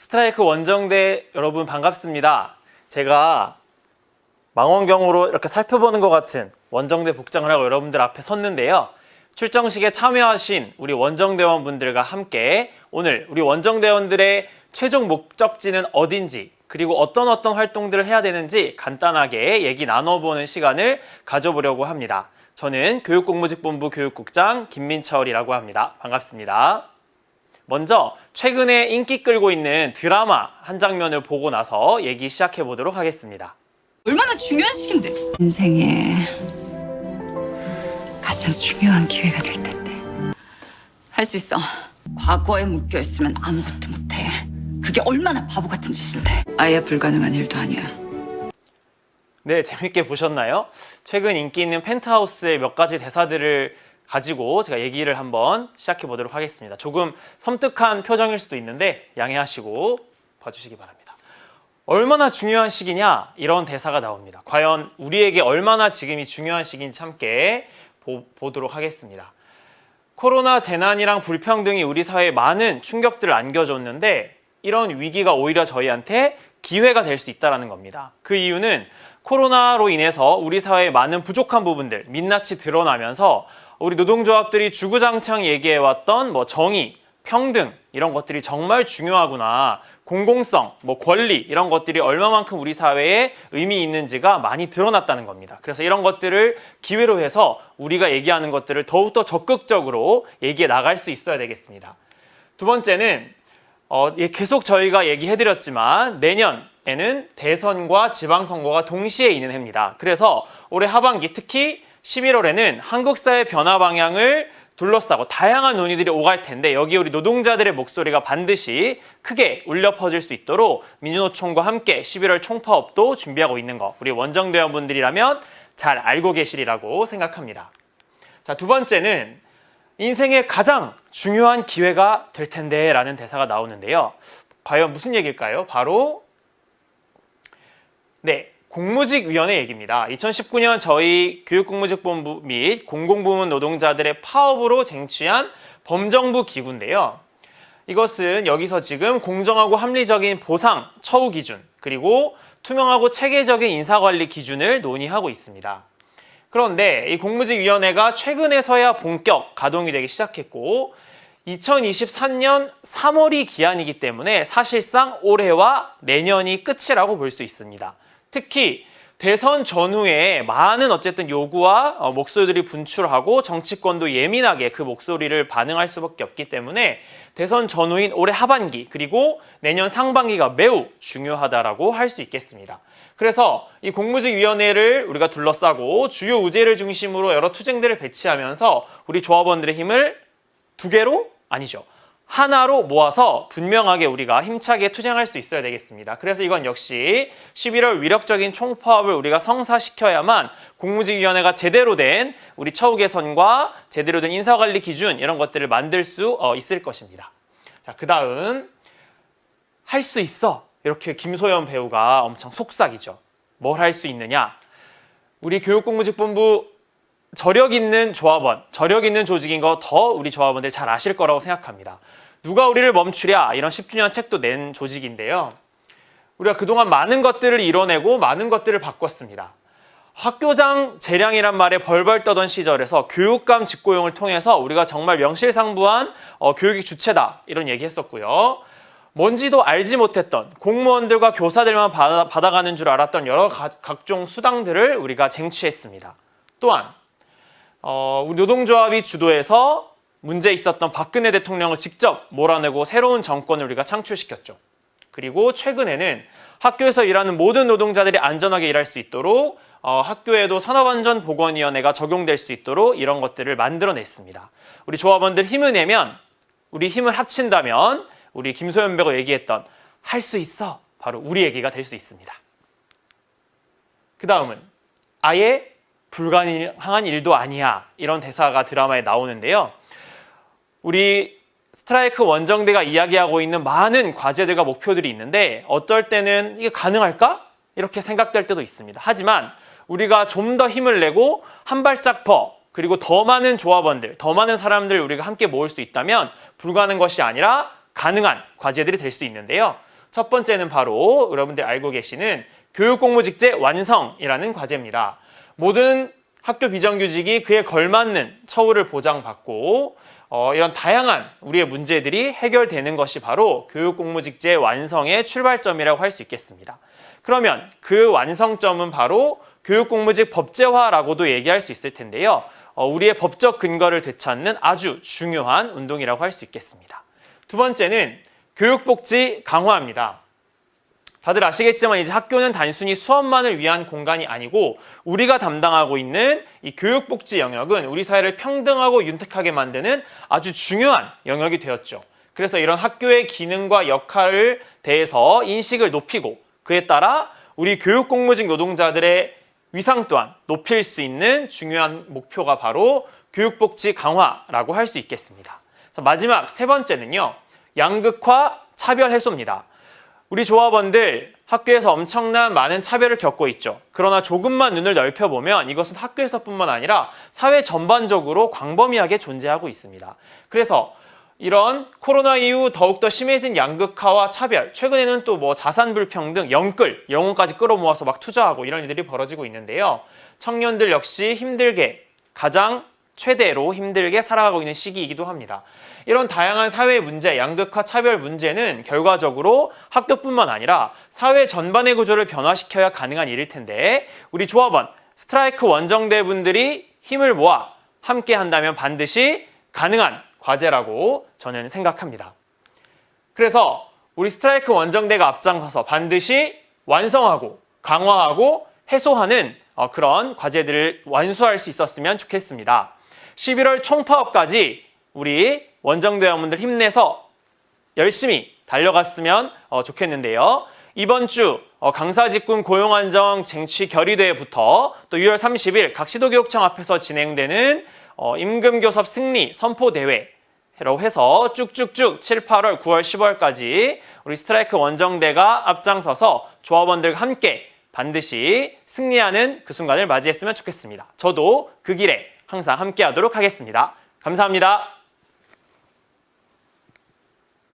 스트라이크 원정대 여러분 반갑습니다. 제가 망원경으로 이렇게 살펴보는 것 같은 원정대 복장을 하고 여러분들 앞에 섰는데요. 출정식에 참여하신 우리 원정대원 분들과 함께 오늘 우리 원정대원들의 최종 목적지는 어딘지 그리고 어떤 어떤 활동들을 해야 되는지 간단하게 얘기 나눠보는 시간을 가져보려고 합니다. 저는 교육공무직본부 교육국장 김민철이라고 합니다. 반갑습니다. 먼저 최근에 인기 끌고 있는 드라마 한 장면을 보고 나서 얘기 시작해 보도록 하겠습니다. 얼마나 중요한 시기인데. 인생에 가장 중요한 기회가 될 텐데. 할 수 있어. 과거에 묶여 있으면 아무것도 못해. 그게 얼마나 바보 같은 짓인데. 아예 불가능한 일도 아니야. 네, 재밌게 보셨나요? 최근 인기 있는 펜트하우스의 몇 가지 대사들을 가지고 제가 얘기를 한번 시작해 보도록 하겠습니다. 조금 섬뜩한 표정일 수도 있는데 양해하시고 봐주시기 바랍니다. 얼마나 중요한 시기냐 이런 대사가 나옵니다. 과연 우리에게 얼마나 지금이 중요한 시기인지 함께 보, 보도록 하겠습니다. 코로나 재난이랑 불평등이 우리 사회에 많은 충격들을 안겨줬는데 이런 위기가 오히려 저희한테 기회가 될 수 있다는 겁니다. 그 이유는 코로나로 인해서 우리 사회의 많은 부족한 부분들 민낯이 드러나면서 우리 노동조합들이 주구장창 얘기해왔던 뭐 정의, 평등 이런 것들이 정말 중요하구나. 공공성, 뭐 권리 이런 것들이 얼마만큼 우리 사회에 의미 있는지가 많이 드러났다는 겁니다. 그래서 이런 것들을 기회로 해서 우리가 얘기하는 것들을 더욱더 적극적으로 얘기해 나갈 수 있어야 되겠습니다. 두 번째는 어, 예, 계속 저희가 얘기해드렸지만 내년에는 대선과 지방선거가 동시에 있는 해입니다. 그래서 올해 하반기 특히 11월에는 한국 사회 변화 방향을 둘러싸고 다양한 논의들이 오갈 텐데 여기 우리 노동자들의 목소리가 반드시 크게 울려 퍼질 수 있도록 민주노총과 함께 11월 총파업도 준비하고 있는 거 우리 원정대원분들이라면 잘 알고 계시리라고 생각합니다. 자, 두 번째는 인생의 가장 중요한 기회가 될 텐데 라는 대사가 나오는데요. 과연 무슨 얘기일까요? 바로 네, 공무직위원회 얘기입니다. 2019년 저희 교육공무직본부 및 공공부문 노동자들의 파업으로 쟁취한 범정부 기구인데요. 이것은 여기서 지금 공정하고 합리적인 보상, 처우 기준, 그리고 투명하고 체계적인 인사관리 기준을 논의하고 있습니다. 그런데 이 공무직위원회가 최근에서야 본격 가동이 되기 시작했고 2023년 3월이 기한이기 때문에 사실상 올해와 내년이 끝이라고 볼 수 있습니다. 특히 대선 전후에 많은 어쨌든 요구와 어, 목소리들이 분출하고 정치권도 예민하게 그 목소리를 반응할 수밖에 없기 때문에 대선 전후인 올해 하반기 그리고 내년 상반기가 매우 중요하다라고 할 수 있겠습니다. 그래서 이 공무직위원회를 우리가 둘러싸고 주요 의제를 중심으로 여러 투쟁들을 배치하면서 우리 조합원들의 힘을 두 개로 아니죠. 하나로 모아서 분명하게 우리가 힘차게 투쟁할 수 있어야 되겠습니다. 그래서 이건 역시 11월 위력적인 총파업을 우리가 성사시켜야만 공무직위원회가 제대로 된 우리 처우 개선과 제대로 된 인사관리 기준 이런 것들을 만들 수 어, 있을 것입니다. 자, 그 다음 할 수 있어. 이렇게 김소연 배우가 엄청 속삭이죠. 뭘 할 수 있느냐? 우리 교육공무직본부 저력 있는 조합원, 저력 있는 조직인 거 더 우리 조합원들 잘 아실 거라고 생각합니다. 누가 우리를 멈추랴 이런 10주년 책도 낸 조직인데요. 우리가 그동안 많은 것들을 이뤄내고 많은 것들을 바꿨습니다. 학교장 재량이란 말에 벌벌 떠던 시절에서 교육감 직고용을 통해서 우리가 정말 명실상부한 어, 교육의 주체다 이런 얘기했었고요. 뭔지도 알지 못했던 공무원들과 교사들만 받아, 받아가는 줄 알았던 여러 가, 각종 수당들을 우리가 쟁취했습니다. 또한 어, 우리 노동조합이 주도해서 문제 있었던 박근혜 대통령을 직접 몰아내고 새로운 정권을 우리가 창출시켰죠. 그리고 최근에는 학교에서 일하는 모든 노동자들이 안전하게 일할 수 있도록 어, 학교에도 산업안전보건위원회가 적용될 수 있도록 이런 것들을 만들어냈습니다. 우리 조합원들 힘을 내면 우리 힘을 합친다면 우리 김소연 배가 얘기했던 할 수 있어 바로 우리 얘기가 될 수 있습니다. 그 다음은 아예 불가능한 일도 아니야 이런 대사가 드라마에 나오는데요. 우리 스트라이크 원정대가 이야기하고 있는 많은 과제들과 목표들이 있는데 어떨 때는 이게 가능할까? 이렇게 생각될 때도 있습니다. 하지만 우리가 좀 더 힘을 내고 한 발짝 더 그리고 더 많은 조합원들, 더 많은 사람들 우리가 함께 모을 수 있다면 불가능한 것이 아니라 가능한 과제들이 될 수 있는데요. 첫 번째는 바로 여러분들 알고 계시는 교육공무직제 완성이라는 과제입니다. 모든 학교 비정규직이 그에 걸맞는 처우를 보장받고 어, 이런 다양한 우리의 문제들이 해결되는 것이 바로 교육 공무직제 완성의 출발점이라고 할 수 있겠습니다. 그러면 그 완성점은 바로 교육 공무직 법제화라고도 얘기할 수 있을 텐데요. 어, 우리의 법적 근거를 되찾는 아주 중요한 운동이라고 할 수 있겠습니다. 두 번째는 교육복지 강화입니다. 다들 아시겠지만 이제 학교는 단순히 수업만을 위한 공간이 아니고 우리가 담당하고 있는 이 교육복지 영역은 우리 사회를 평등하고 윤택하게 만드는 아주 중요한 영역이 되었죠. 그래서 이런 학교의 기능과 역할을 대해서 인식을 높이고 그에 따라 우리 교육 공무직 노동자들의 위상 또한 높일 수 있는 중요한 목표가 바로 교육복지 강화라고 할 수 있겠습니다. 마지막 세 번째는요. 양극화 차별 해소입니다. 우리 조합원들 학교에서 엄청난 많은 차별을 겪고 있죠. 그러나 조금만 눈을 넓혀보면 이것은 학교에서뿐만 아니라 사회 전반적으로 광범위하게 존재하고 있습니다. 그래서 이런 코로나 이후 더욱더 심해진 양극화와 차별, 최근에는 또 뭐 자산 불평 등, 영끌, 영혼까지 끌어모아서 막 투자하고 이런 일들이 벌어지고 있는데요. 청년들 역시 힘들게 가장 최대로 힘들게 살아가고 있는 시기이기도 합니다. 이런 다양한 사회 문제, 양극화 차별 문제는 결과적으로 학교뿐만 아니라 사회 전반의 구조를 변화시켜야 가능한 일일 텐데 우리 조합원, 스트라이크 원정대 분들이 힘을 모아 함께 한다면 반드시 가능한 과제라고 저는 생각합니다. 그래서 우리 스트라이크 원정대가 앞장서서 반드시 완성하고 강화하고 해소하는 어, 그런 과제들을 완수할 수 있었으면 좋겠습니다. 11월 총파업까지 우리 원정대원분들 힘내서 열심히 달려갔으면 어, 좋겠는데요. 이번 주 어, 강사직군 고용안정 쟁취 결의대회부터 또 6월 30일 각 시도교육청 앞에서 진행되는 어, 임금교섭 승리 선포대회 라고 해서 쭉쭉쭉 7, 8월, 9월, 10월까지 우리 스트라이크 원정대가 앞장서서 조합원들과 함께 반드시 승리하는 그 순간을 맞이했으면 좋겠습니다. 저도 그 길에 항상 함께 하도록 하겠습니다. 감사합니다.